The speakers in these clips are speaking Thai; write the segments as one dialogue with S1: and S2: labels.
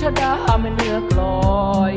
S1: ชดาไม่เนื้อกลอย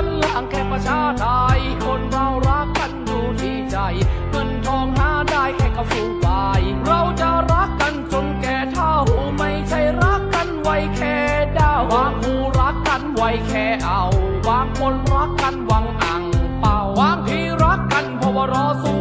S1: กันล้างแก่ประชาไทยคนเรารักกันอยู่ที่ใจเงินทองหาได้แค่กับฟูไปเราจะรักกันจนแก่เท่าไม่ใช่รักกันไว้แค่ดาวบางคู่รักกันไว้แค่เอาบางคนรักกันหวังอังเป่าบางทีรักกันเพราะว่ารอสู้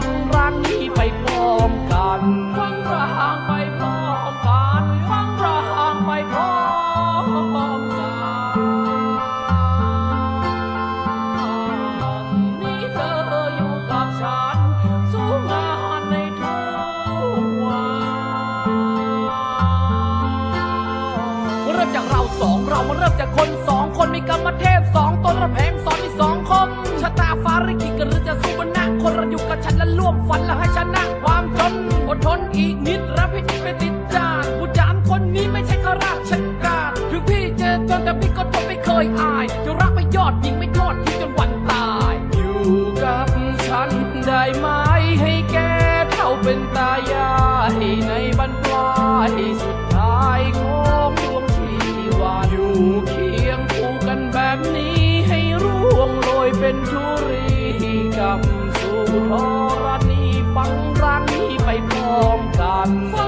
S1: ณีฟังรังนี้ไปพร้อมกันฟังระหางไปพร้อมกันฟังระหางไปพร้อมกันมีเธออยู่กับฉัน สู้งานในทุกวันเริ่มจากเราสองเรามาเริ่มจากคนสองคนมีกรรมเทพสองตนระแพงสอนมีสองคมชะตาฟ้าริขิตกันหรือจะสู้กันนะคนเราอยู่กัน ร่วมฝันและให้ชนะความจนอดทนอีกนิดรับให้นิดไปติดจานผู้จานคนนี้ไม่ใช่ข้าราชการถึงพี่จะจนแต่พี่ก็ทนไม่เคยอาย จะรักไม่ยอดยิงไม่ทอดทิ้งจนวันตาย อยู่กับฉันได้ไหมให้แกเท่าเป็นตายายในบรรปลายสุดท้ายของดวงชีวาอยู่เคียงคู่กันแบบนี้ให้ร่วงโรยเป็นทุรีกับสู่ทอ Kho